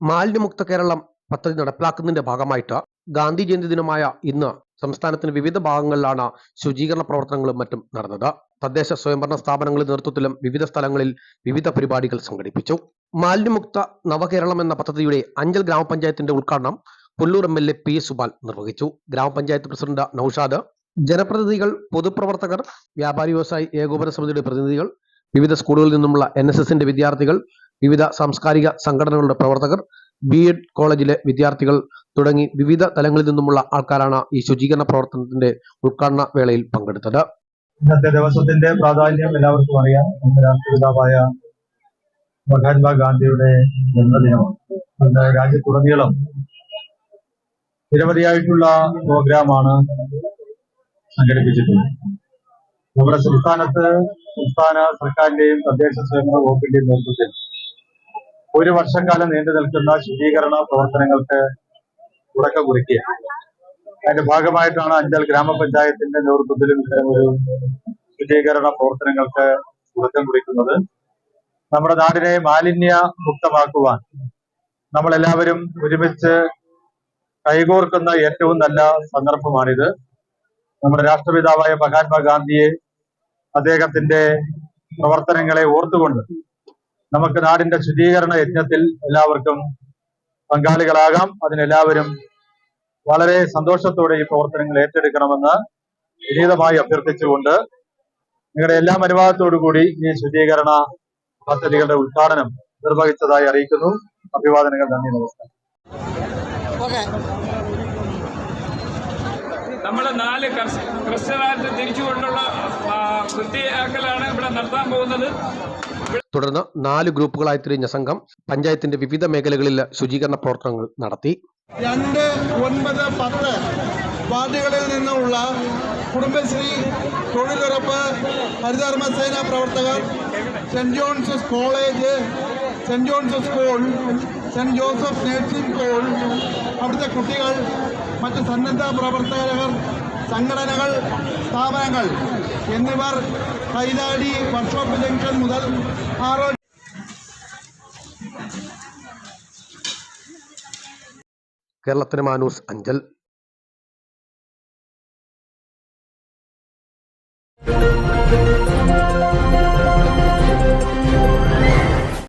മാലിന്യമുക്ത കേരളം പദ്ധതി നടപ്പിലാക്കുന്നതിന്റെ ഭാഗമായിട്ട് ഗാന്ധി ജയന്തി ദിനമായ ഇന്ന് സംസ്ഥാനത്തിന്റെ വിവിധ ഭാഗങ്ങളിലാണ് ശുചീകരണ പ്രവർത്തനങ്ങളും മറ്റും നടന്നത്. തദ്ദേശ സ്വയംഭരണ സ്ഥാപനങ്ങളുടെ നേതൃത്വത്തിലും വിവിധ സ്ഥലങ്ങളിൽ വിവിധ പരിപാടികൾ സംഘടിപ്പിച്ചു. മാലിന്യമുക്ത നവകേരളം എന്ന പദ്ധതിയുടെ അഞ്ചൽ ഗ്രാമപഞ്ചായത്തിന്റെ ഉദ്ഘാടനം Pullur M L A P Subal നിർവഹിച്ചു. ഗ്രാമപഞ്ചായത്ത് പ്രസിഡന്റ് നൌഷാദ് ജനപ്രതിനിധികൾ പൊതുപ്രവർത്തകർ വ്യാപാരി വ്യവസായി ഏകോപന സമിതിയുടെ പ്രതിനിധികൾ വിവിധ സ്കൂളുകളിൽ നിന്നുമുള്ള എൻ വിദ്യാർത്ഥികൾ വിവിധ സാംസ്കാരിക സംഘടനകളുടെ പ്രവർത്തകർ ബി എഡ് കോളേജിലെ വിദ്യാർത്ഥികൾ തുടങ്ങി വിവിധ തലങ്ങളിൽ നിന്നുമുള്ള ആൾക്കാരാണ് ഈ ശുചീകരണ പ്രവർത്തനത്തിന്റെ ഉദ്ഘാടന വേളയിൽ പങ്കെടുത്തത്. ഇന്നത്തെ ദിവസത്തിന്റെ പ്രാധാന്യം എല്ലാവർക്കും അറിയാം. നമ്മുടെ രാഷ്ട്രപിതാവായ മഹാത്മാഗാന്ധിയുടെ ജന്മദിനമാണ്. അന്ന് രാജ്യത്തുടനീളം നിരവധിയായിട്ടുള്ള പ്രോഗ്രാമാണ് സംഘടിപ്പിച്ചിട്ടുള്ളത്. നമ്മുടെ സംസ്ഥാനത്ത് സംസ്ഥാന സർക്കാരിന്റെയും തദ്ദേശ സ്വയംഭരണ വകുപ്പിന്റെയും നേതൃത്വത്തിൽ ഒരു വർഷക്കാലം നീണ്ടു നിൽക്കുന്ന ശുചീകരണ പ്രവർത്തനങ്ങൾക്ക് തുടക്കം കുറിക്കുക അതിന്റെ ഭാഗമായിട്ടാണ് അഞ്ചൽ ഗ്രാമപഞ്ചായത്തിന്റെ നേതൃത്വത്തിലും ഇത്തരം ഒരു ശുചീകരണ പ്രവർത്തനങ്ങൾക്ക് തുടക്കം കുറിക്കുന്നത്. നമ്മുടെ നാടിനെ മാലിന്യ മുക്തമാക്കുവാൻ നമ്മളെല്ലാവരും ഒരുമിച്ച് കൈകോർക്കുന്ന ഏറ്റവും നല്ല സന്ദർഭമാണിത്. നമ്മുടെ രാഷ്ട്രപിതാവായ മഹാത്മാഗാന്ധിയെ അദ്ദേഹത്തിന്റെ പ്രവർത്തനങ്ങളെ ഓർത്തുകൊണ്ട് നമുക്ക് നാടിന്റെ ശുചീകരണ യജ്ഞത്തിൽ എല്ലാവർക്കും പങ്കാളികളാകാം. അതിനെല്ലാവരും വളരെ സന്തോഷത്തോടെ ഈ പ്രവർത്തനങ്ങൾ ഏറ്റെടുക്കണമെന്ന് വിനീതമായി അഭ്യർത്ഥിച്ചുകൊണ്ട് നിങ്ങളുടെ എല്ലാ അനുവാദത്തോടു കൂടി ഈ ശുചീകരണ പദ്ധതികളുടെ ഉദ്ഘാടനം നിർവഹിച്ചതായി അറിയിക്കുന്നു. അഭിവാദനങ്ങൾ നന്ദി നമസ്കാരം. നമ്മൾ നാല് ക്രിസ്ത്യനായിട്ട് തിരിച്ചുകൊണ്ടുള്ള വൃത്തിയാക്കലാണ് ഇവിടെ നടത്താൻ പോകുന്നത്. തുടർന്ന് നാല് ഗ്രൂപ്പുകളായി തിരിഞ്ഞ സംഘം പഞ്ചായത്തിന്റെ വിവിധ മേഖലകളിൽ ശുചീകരണ പ്രവർത്തനങ്ങൾ നടത്തി. രണ്ട് ഒൻപത് പത്ത് വാർഡുകളിൽ നിന്നുള്ള കുടുംബശ്രീ തൊഴിലുറപ്പ് ഹരിതകർമ്മസേന പ്രവർത്തകർ saint John's college saint John's school saint Joseph nursing school അവിടുത്തെ കുട്ടികൾ മറ്റ് സന്നദ്ധ പ്രവർത്തകർ സംഘടനകൾ സ്ഥാപനങ്ങൾ എന്നിവർ കൈതാടി വർക്ക്ഷോപ്പ് ജംഗ്ഷൻ മുതൽ ആറോ കേരളത്തിന് മാനൂസ് അഞ്ചൽ.